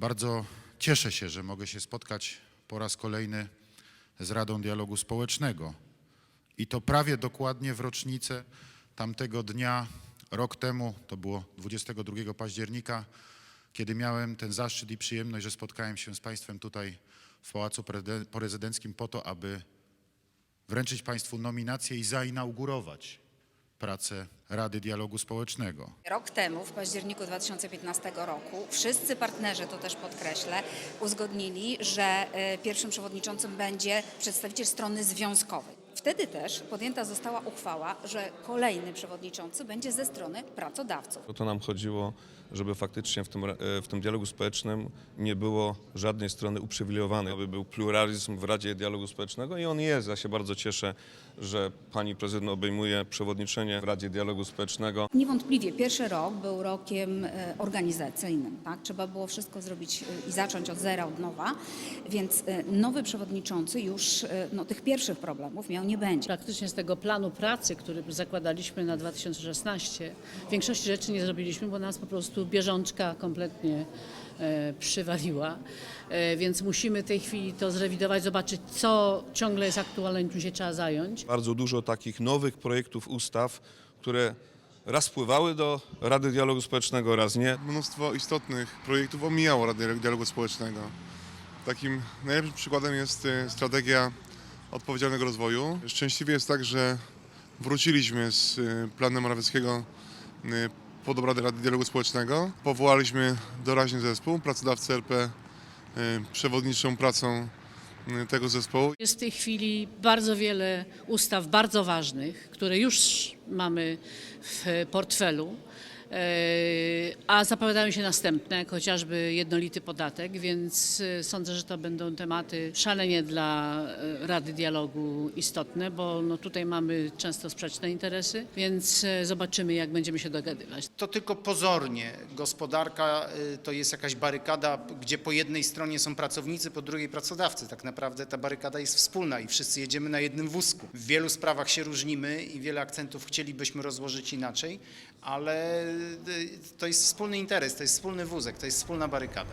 Bardzo cieszę się, że mogę się spotkać po raz kolejny z Radą Dialogu Społecznego. I to prawie dokładnie w rocznicę tamtego dnia, rok temu, to było 22 października, kiedy miałem ten zaszczyt i przyjemność, że spotkałem się z Państwem tutaj w Pałacu Prezydenckim po to, aby wręczyć Państwu nominację i zainaugurować pracę Rady Dialogu Społecznego. Rok temu, w październiku 2015 roku, wszyscy partnerzy, to też podkreślę, uzgodnili, że e, pierwszym przewodniczącym będzie przedstawiciel strony związkowej. Wtedy też podjęta została uchwała, że kolejny przewodniczący będzie ze strony pracodawców. To nam chodziło, żeby faktycznie w tym, e, w tym dialogu społecznym nie było żadnej strony uprzywilejowanej, aby był pluralizm w Radzie Dialogu Społecznego i on jest. Ja się bardzo cieszę, że pani prezydent obejmuje przewodniczenie w Radzie Dialogu Społecznego. Niewątpliwie pierwszy rok był rokiem e, organizacyjnym. Tak? Trzeba było wszystko zrobić e, i zacząć od zera, od nowa, więc nowy przewodniczący już no, tych pierwszych problemów miał nie będzie. Praktycznie z tego planu pracy, który zakładaliśmy na 2016, większości rzeczy nie zrobiliśmy, bo nas po prostu bieżączka kompletnie e, przywaliła. E, więc musimy w tej chwili to zrewidować, zobaczyć, co ciągle jest aktualne i czym się trzeba zająć. Bardzo dużo takich nowych projektów ustaw, które raz wpływały do Rady Dialogu Społecznego, raz nie. mnóstwo istotnych projektów omijało Radę Dialogu Społecznego. Takim najlepszym przykładem jest e, strategia odpowiedzialnego rozwoju. Szczęśliwie jest tak, że wróciliśmy z e, planem Morawieckiego e, pod obrady Rady Dialogu Społecznego. Powołaliśmy doraźny zespół, pracodawcy RP przewodniczą pracą e, tego zespołu. Jest w tej chwili bardzo wiele ustaw bardzo ważnych, które już mamy w portfelu, a zapowiadają się następne, chociażby jednolity podatek, więc e, sądzę, że to będą tematy szalenie dla e, Rady Dialogu istotne, bo no tutaj mamy często sprzeczne interesy, więc e, zobaczymy, jak będziemy się dogadywać. To tylko pozornie. Gospodarka to jest jakaś barykada, gdzie po jednej stronie są pracownicy, po drugiej pracodawcy. Tak naprawdę ta barykada jest wspólna i wszyscy jedziemy na jednym wózku. W wielu sprawach się różnimy i wiele akcentów chcielibyśmy rozłożyć inaczej, ale y, to jest wspólny interes, to jest wspólny wózek, to jest wspólna barykada.